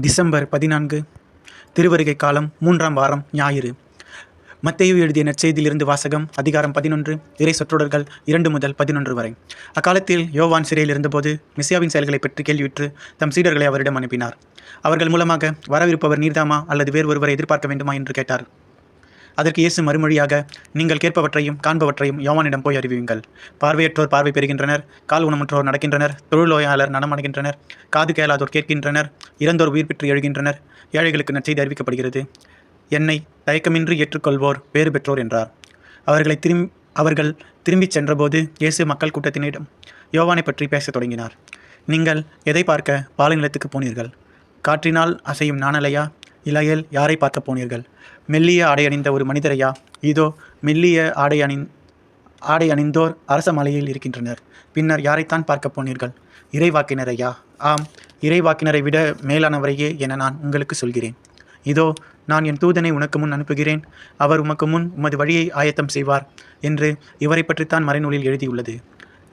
December பதினான்கு திருவருகை காலம் மூன்றாம் வாரம் ஞாயிறு. மத்தேயு எழுதிய நற்செய்தியிலிருந்து வாசகம் அதிகாரம் பதினொன்று இறை சொற்றொடர்கள் இரண்டு முதல் பதினொன்று வரை. அக்காலத்தில் யோவான் சிறையில் இருந்தபோது மிசியாவின் செயல்களை பற்றி கேள்வியுற்று தம் சீடர்களை அவரிடம் அனுப்பினார். அவர்கள் மூலமாக வரவிருப்பவர் நீர்தாமா அல்லது வேறு ஒருவரை எதிர்பார்க்க வேண்டுமா என்று கேட்டார். அதற்கு இயேசு மறுமொழியாக நீங்கள் கேட்பவற்றையும் காண்பவற்றையும் யோவானிடம் போய் அறிவியுங்கள். பார்வையற்றோர் பார்வை பெறுகின்றனர் கால் உணமற்றோர் நடக்கின்றனர் தொழிலோயாளர் நடமடைகின்றனர் காது கேளாதோர் கேட்கின்றனர் இறந்தோர் உயிர் பெற்று எழுகின்றனர் ஏழைகளுக்கு நற்செய்தி அறிவிக்கப்படுகிறது. என்னை தயக்கமின்றி ஏற்றுக்கொள்வோர் பேறு பெற்றோர் என்றார். அவர்களை திரும் அவர்கள் திரும்பிச் சென்றபோது இயேசு மக்கள் கூட்டத்தினிடம் யோவானை பற்றி பேசத் தொடங்கினார். நீங்கள் எதை பார்க்க பாலைநிலத்துக்கு போனீர்கள்? காற்றினால் அசையும் நாணலையா? இலையில் யாரை பார்க்க போனீர்கள்? மெல்லிய ஆடை அணிந்த ஒரு மனிதரையா? இதோ மெல்லிய ஆடை அணி ஆடை அணிந்தோர் அரச மலையில் இருக்கின்றனர். பின்னர் யாரைத்தான் பார்க்க போனீர்கள்? இறைவாக்கினரையா? ஆம் இறைவாக்கினரை விட மேலானவரையே என நான் உங்களுக்கு சொல்கிறேன். இதோ நான் என் தூதனை உனக்கு முன் அனுப்புகிறேன். அவர் உமக்கு முன் உமது வழியை ஆயத்தம் செய்வார் என்று இவரை பற்றித்தான் மறைநூலில் எழுதியுள்ளது.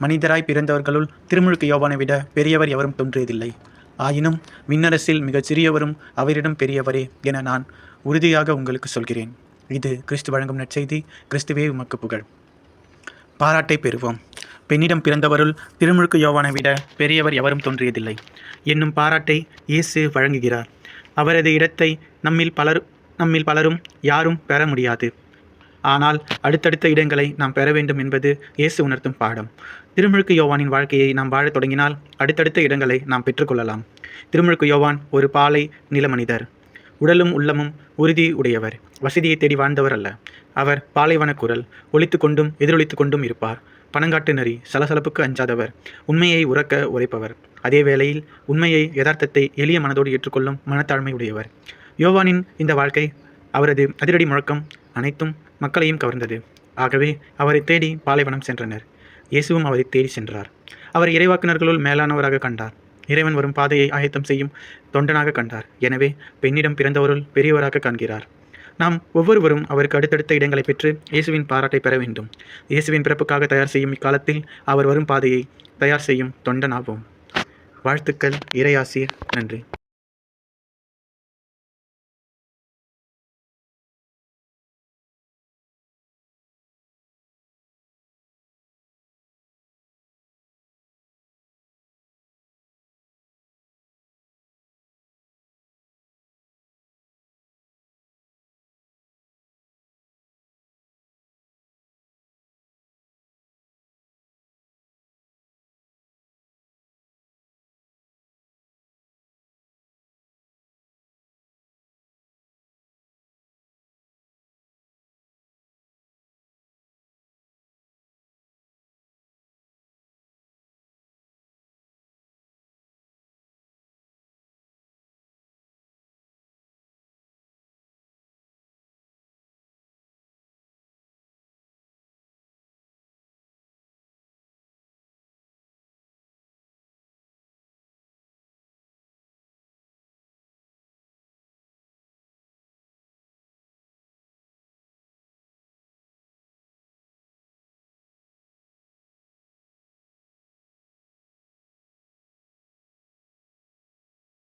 மனிதராய் பிறந்தவர்களுள் திருமுழுக்கு யோவானை விட பெரியவர் எவரும் தோன்றியதில்லை. ஆயினும் விண்ணரசில் மிகச் சிறியவரும் அவரிடம் பெரியவரே என நான் உறுதியாக உங்களுக்கு சொல்கிறேன். இது கிறிஸ்து வழங்கும் நற்செய்தி. கிறிஸ்துவே உமக்கு புகழ். பாராட்டை பெறுவோம். பெண்ணிடம் பிறந்தவருள் திருமுழுக்கு யோவானை விட பெரியவர் எவரும் தோன்றியதில்லை. என்னும் பாராட்டை இயேசு வழங்குகிறார். அவரது இடத்தை நம்மில் பலர் நம்மில் பலரும் யாரும் பெற முடியாது. ஆனால் அடுத்தடுத்த இடங்களை நாம் பெற வேண்டும் என்பது இயேசு உணர்த்தும் பாடம். திருமுழுக்கு யோவானின் வாழ்க்கையை நாம் வாழத் தொடங்கினால் அடுத்தடுத்த இடங்களை நாம் பெற்றுக்கொள்ளலாம். திருமுழுக்கு யோவான் ஒரு பாலை நிலமனிதர் உடலும் உள்ளமும் உறுதி உடையவர். வசதியை தேடி வாழ்ந்தவர் அல்ல. அவர் பாலைவன குரல் ஒழித்து கொண்டும் எதிரொலித்து கொண்டும் இருப்பார். பனங்காட்டு நரி சலசலப்புக்கு அஞ்சாதவர். உண்மையை உறக்க உரைப்பவர். அதே வேளையில் உண்மையை யதார்த்தத்தை எளிய மனதோடு ஏற்றுக்கொள்ளும் மனத்தாழ்மை உடையவர் யோவானின் இந்த வாழ்க்கை அவரது அதிரடி முழக்கம் அனைத்தும் மக்களையும் கவர்ந்தது. ஆகவே அவரை தேடி பாலைவனம் சென்றனர். இயேசுவும் அவரை தேடி சென்றார். அவர் இறைவாக்குனர்களுள் மேலானவராக கண்டார். இறைவன் வரும் பாதையை ஆயத்தம் செய்யும் தொண்டனாக கண்டார். எனவே பெண்ணிடம் பிறந்தவருள் பெரியவராக காண்கிறார். நாம் ஒவ்வொருவரும் அவருக்கு அடுத்தடுத்த இடங்களை பெற்று இயேசுவின் பாராட்டை பெற வேண்டும். இயேசுவின் பிறப்புக்காக தயார் செய்யும் இக்காலத்தில் அவர் வரும் பாதையை தயார் செய்யும் தொண்டனாகும் வாழ்த்துக்கள் இறையாசிர் நன்றி.